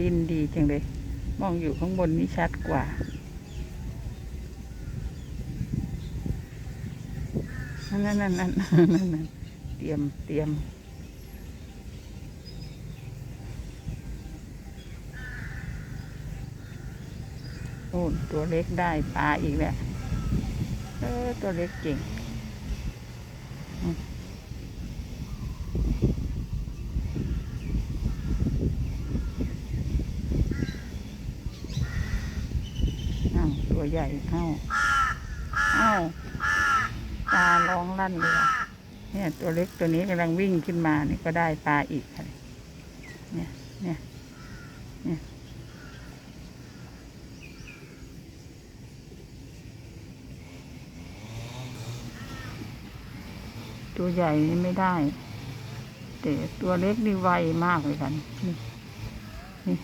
ดินดีจังเลย มองอยู่ข้างบนนี่ชัดกว่า นั่นนั่นนั่นนั่นนั่นนั่นเตรียมเตรียมโอ้ตัวเล็กได้ปลาอีกแล้วเออตัวเล็กเก่งอืมอ้าวตัว ใหญ่ เอ้า เอ้าปลาร้องลั่นเลยเนี่ย ตัวเล็กตัวนี้กำลังวิ่งขึ้นมานี่ก็ได้ปลาอีกเนี่ย เนี่ย เนี่ยตัวใหญ่นี่ไม่ได้ แต่ตัวเล็กนี่ไวมากเลยค่ะนี่นี่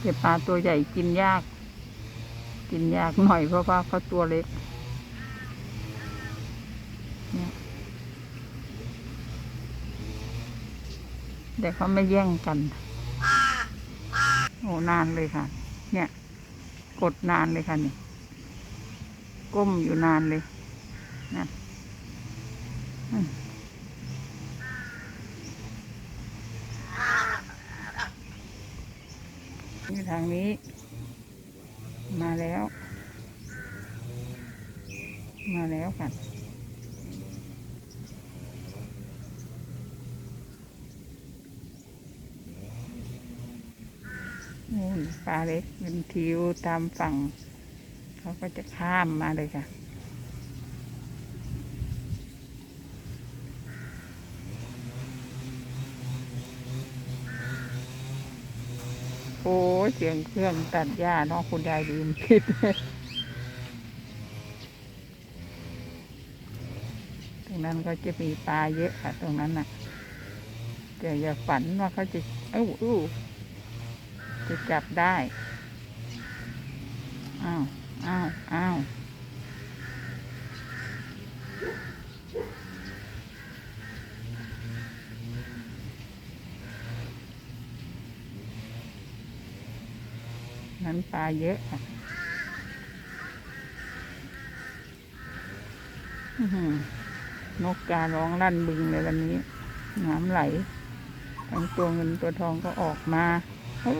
แต่ปลาตัวใหญ่กินยาก กินยากหน่อยเพราะว่าเขาตัวเล็กเนี่ยแต่เขาไม่แย่งกัน โอ้นานเลยค่ะ เนี่ย กดนานเลยค่ะนี่ก้มอยู่นานเลยนะอืมนี่ ทางนี้ มาแล้ว มาแล้วค่ะนู่นปลาเล็กเป็นทิวตามฝั่ง เขาก็จะข้ามมาเลยค่ะ ยเสียงเครื่องตัดหญ้าเนาะคุณยายลืมผิดตรงนั้นก็จะมีปลาเยอะค่ะ ตรงนั้นน่ะแต่อย่าฝันว่าเขาจะเอ้าอู้จะจับได้ อ้าว อ้าว อ้าว นั้นปลาเยอะนกการ้องลั่นบึงเลยวันนี้ น้ำไหล ทั้งตัวเงินตัวทองก็ออกมา โอ้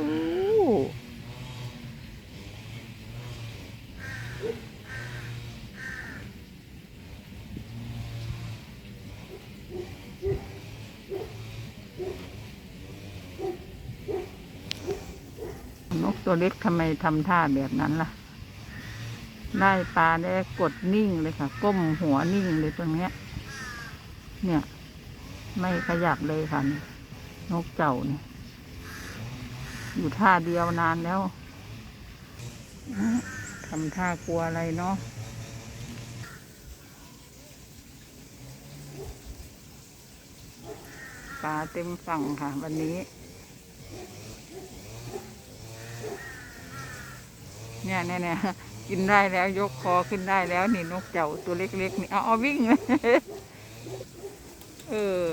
กตัวเล็กทำไมทำท่าแบบนั้นล่ะ ได้ปลาได้กดนิ่งเลยค่ะ ก้มหัวนิ่งเลยตรงเนี้ย เนี่ย ไม่ขยับเลยค่ะนนกเจ้าเนี่ยอยู่ท่าเดียวนานแล้วทำท่ากลัวอะไรเนาะปลาเต็มฝั่งค่ะ วันนี้ เนี่ยเนี่ยเนี่ยกินได้แล้วยกคอขึ้นได้แล้วนี่นกเจ้าตัวเล็กๆนี่เอาเอาวิ่งเลยเออ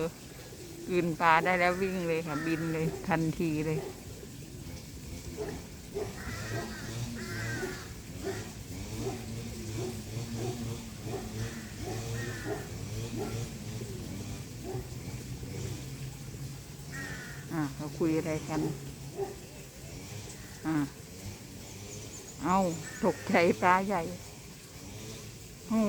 กินปลาได้แล้ววิ่งเลยค่ะ บินเลยทันทีเลยอ่าเขาคุยอะไรกัน อ่า เอาตกใจปลาใหญ่โอ้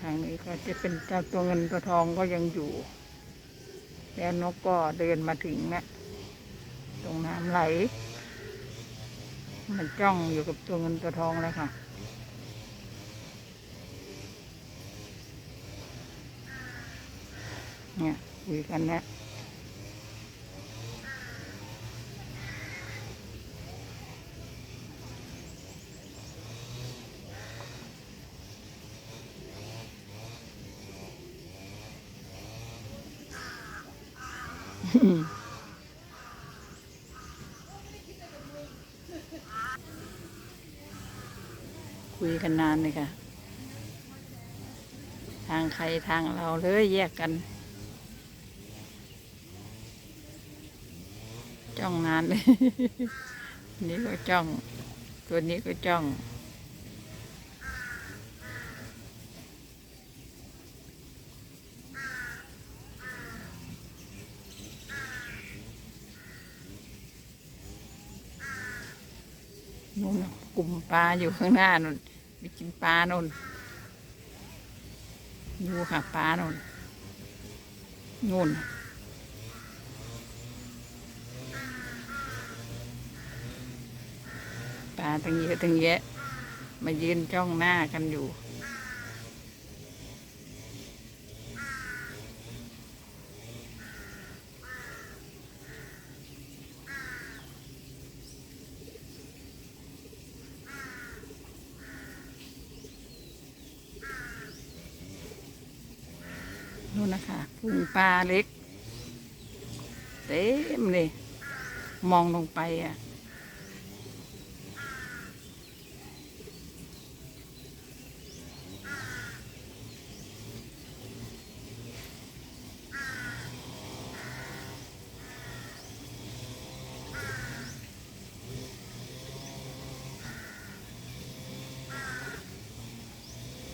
ทางนี้ก็จะเป็นเจ้าตัวเงินตัวทองก็ยังอยู่ แล้วนกก็เดินมาถึงนะตรงน้ำไหล มันจ้องอยู่กับตัวเงินตัวทองเลยค่ะ เนี่ยคุยกันนะ คุยกันนานเลยค่ะ ทางใครทางเราเลยแยกกัน จ้องนานเลย นี่ก็จ้อง ตัวนี้ก็จ้องนู่นกลุ่มปลาอยู่ข้างหน้านู่น กินปลานู่นอยู่ค่ะปลานู่นนู่นน่ะปลาตั้งเยอะตั้งแยะ มายืนจ้องหน้ากันอยู่ นู่นนะคะพุง ปลาเล็ก เต็มเลย มองลงไปอะ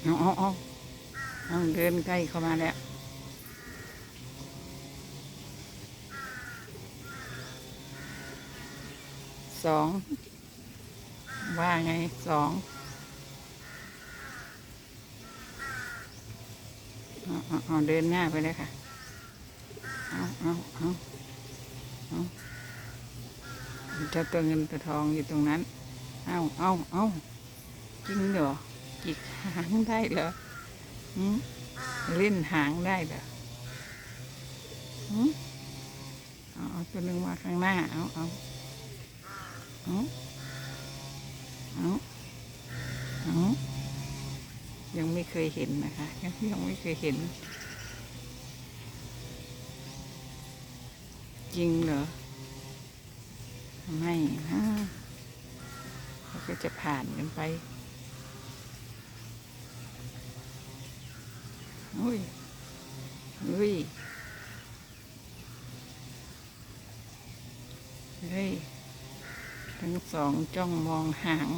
เอาเอาเอาเอาเดินใกล้เข้ามาแล้ว สอง ว่าไงส องเอาเดินหน้าไปเลยค่ะ เอาเอาเอาเอาเจ้าตัวเงินตัวทองอยู่ตรงนั้น เอาเอาเอาจริงเหรอจิกหางได้เหรอเล่นหางได้เหรอเอาเอาตัวหนึ่งมาข้างหน้า เอาเอาเอาเอา ยังไม่เคยเห็นนะคะยังยังไม่เคยเห็น จริงเหรอไม่นะเราก็จะผ่านกันไปอุ้ยอุ้ยเฮ้ยทั้งสองจ้องมองหาง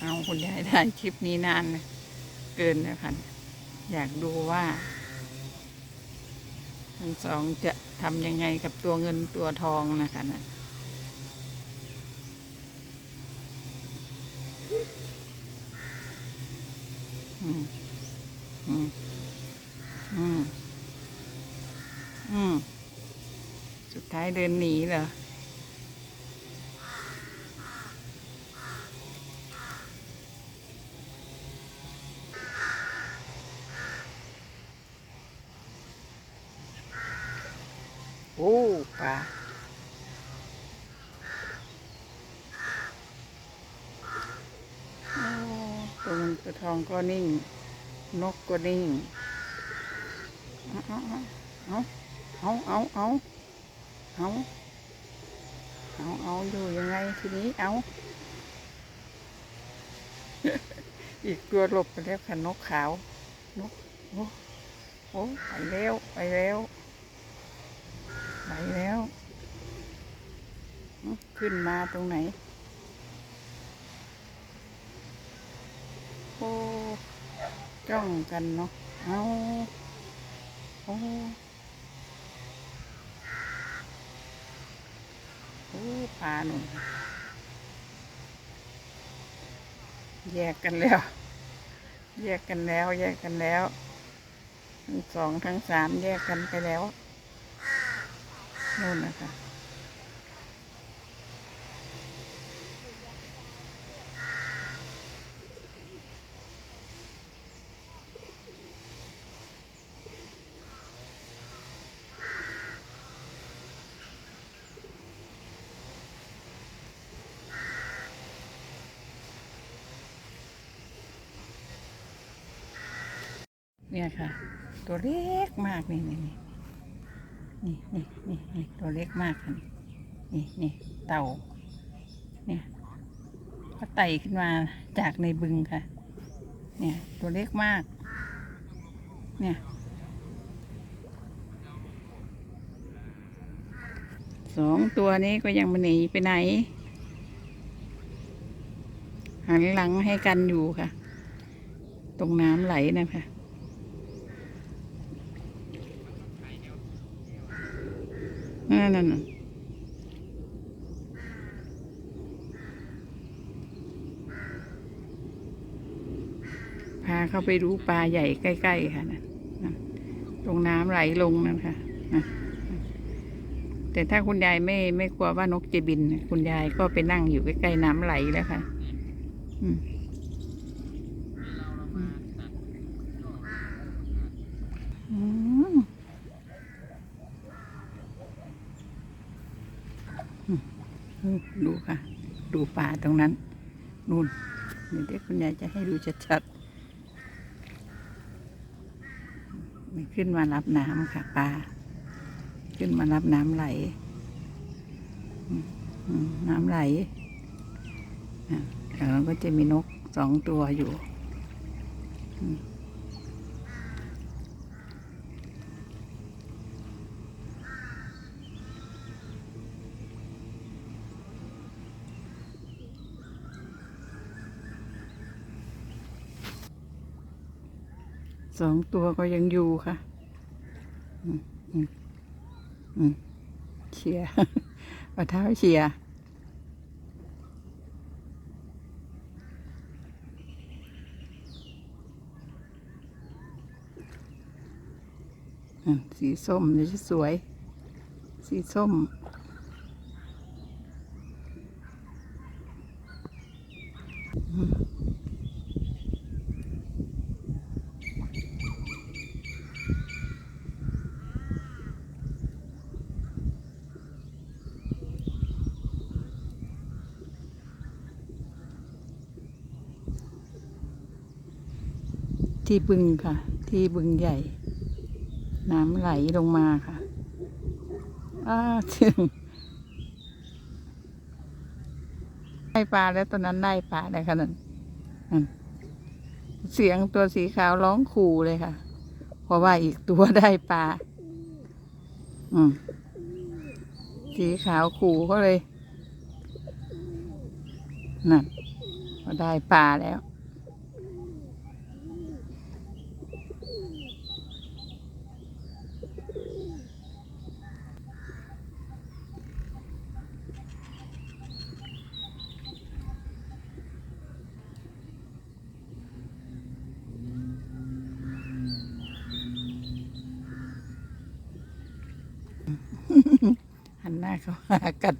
เอาคุณยายได้คลิปนี้นานเกินแล้วค่ะ อยากดูว่าทั้งสองจะทำยังไงกับตัวเงินตัวทองนะคะนะอืม อืม อืม อืม สุดท้ายเดินหนีเหรอ โอ้ปลาตัวมันตัวทองก็นิ่ง นกก็นิ่ง เอาเอาเอาเอาเอาเอาเอาอยู่ยังไงทีนี้เอา อีกตัวหลบไปแล้วค่ะนกขาว นก โอ้โอ้ไปแล้ว ไปแล้ว ไปแล้ว ขึ้นมาตรงไหน โอ้จ้องกันเนาะ เอาโอ้โอ้ปลาหนุ่มแยกกันแล้ว แยกกันแล้ว แยกกันแล้ว ทั้งสองทั้งสามแยกกันไปแล้ว นู่นนะคะเนี่ยค่ะ ตัวเล็กมากนี่นี่ นี่นี่นี่นี่ตัวเล็กมากค่ะนี่นี่เต่า เนี่ยก็ไต่ขึ้นมาจากในบึงค่ะ เนี่ย ตัวเล็กมาก เนี่ยสองตัวนี้ก็ยังไมาหนีไปไหน หันหลังให้กันอยู่ค่ะ ตรงน้ำไหลนะคะ นั่นนั่นพาเข้าไปดูปลาใหญ่ใกล้ ๆ ค่ะนั่นตรงน้ำไหลลงนั่นค่ะนั่นแต่ถ้าคุณยายไม่ไม่กลัวว่านกจะบิน คุณยายก็ไปนั่งอยู่ใกล้ ๆ น้ำไหลแล้วค่ะ อืม อืมอืม ดูค่ะ ดูป่าตรงนั้น นู่นเดี๋ยวเด็กคุณยายจะให้ดูชัดๆมันขึ้นมารับน้ำค่ะปลาขึ้นมารับน้ำไหล น้ำไหลแล้วก็จะมีนกสองตัวอยู่ สองตัวก็ยังอยู่ค่ะเชียร์ปะเท้าเชียร์สีส้มนี่จะสวย สีส้ม ที่บึงค่ะ ที่บึงใหญ่ น้ำไหลลงมาค่ะอ้าถึงได้ปลาแล้วตอนนั้นได้ปลาเลยค่ะนั่นเสียงตัวสีขาวร้องขู่เลยค่ะ เพราะว่าอีกตัวได้ปลาอืมสีขาวขู่ก็เลยนั่นก็ได้ปลาแล้ว หันหน้า เขาหากัน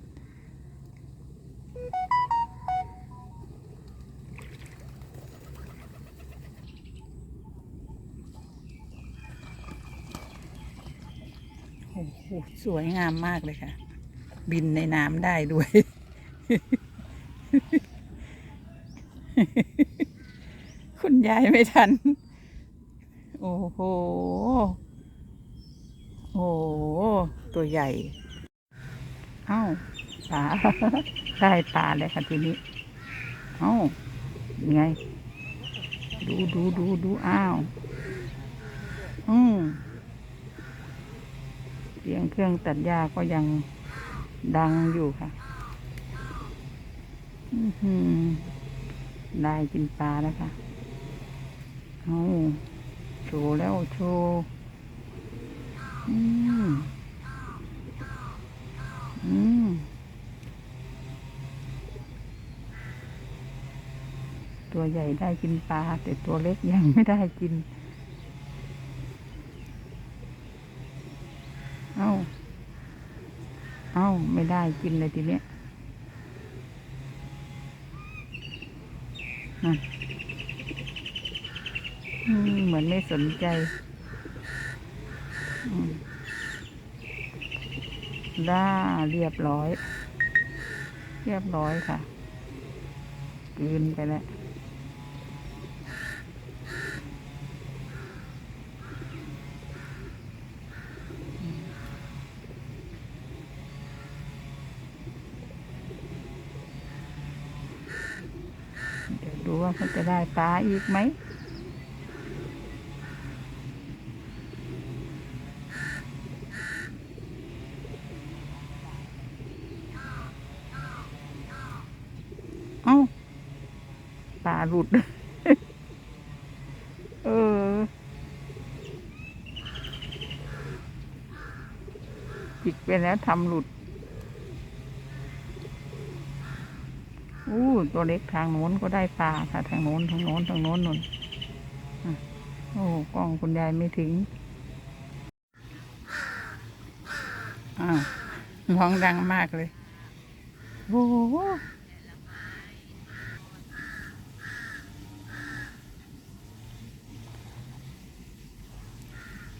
โอ้โหสวยงามมากเลยค่ะ บินในน้ำได้ด้วย คุณยายไม่ทัน โอ้โห โอ้ตัวใหญ่ เอ้าปลาได้ปลาเลยค่ะทีนี้ เอ้ายังไง ดูดูดูดูอ้าว อืมเสียงเครื่องตัดหญ้าก็ยังดังอยู่ค่ะ อือได้กินปลาแล้วค่ะ เอาโชว์แล้วโชว์ อืม อืมตัวใหญ่ได้กินปลา แต่ตัวเล็กยังไม่ได้กิน เอ้า เอ้า ไม่ได้กินเลยทีเนี้ยเหมือนไม่สนใจ ด้าเรียบร้อย เรียบร้อยค่ะกืนไปแล้วเดี๋ยวดูว่าเขาจะได้ปลาอีกไหม หลุด เออ จิกไปแล้วทำหลุด อู้ตัวเล็กทางโน้นก็ได้ปลาค่ะ ทางโน้นทางโน้นทางโน้นนนอะโอ้กล้องคุณยายไม่ถึง อ้าวร้องดังมากเลย โอ้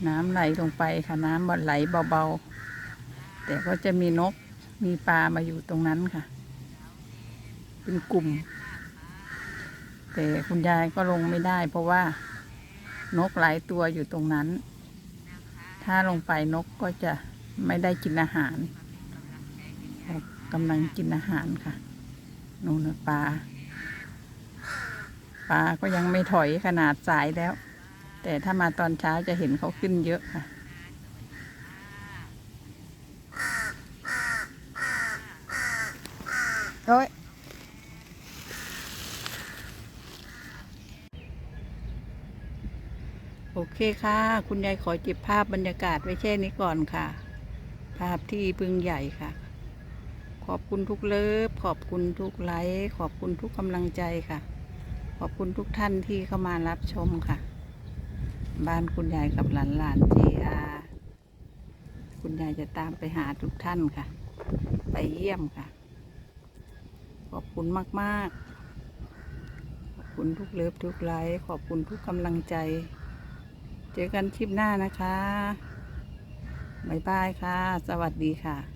น้ำไหลลงไปค่ะ น้ำมันไหลเบาๆ แต่ก็จะมีนกมีปลามาอยู่ตรงนั้นค่ะ เป็นกลุ่ม แต่คุณยายก็ลงไม่ได้ เพราะว่านกหลายตัวอยู่ตรงนั้น ถ้าลงไปนกก็จะไม่ได้กินอาหารกำลังกินอาหารค่ะนู่นน่ะปลาปลาก็ยังไม่ถอยขนาดสายแล้ว แต่ถ้ามาตอนเช้าจะเห็นเขาขึ้นเยอะค่ะ โอ้ยโอเคค่ะ คุณยายขอจิบภาพบรรยากาศไว้แค่นี้ก่อนค่ะ ภาพที่บึงใหญ่ค่ะ ขอบคุณทุกเลิฟ ขอบคุณทุกไลค์ ขอบคุณทุกกำลังใจค่ะ ขอบคุณทุกท่านที่เข้ามารับชมค่ะ บ้านคุณยายกับหลานหลานจีอาคุณยายจะตามไปหาทุกท่านค่ะ ไปเยี่ยมค่ะ ขอบคุณมาก ๆ ขอบคุณทุกเลิฟทุกไลค์ขอบคุณทุกกำลังใจ เจอกันคลิปหน้านะคะ บ๊ายบายค่ะ สวัสดีค่ะ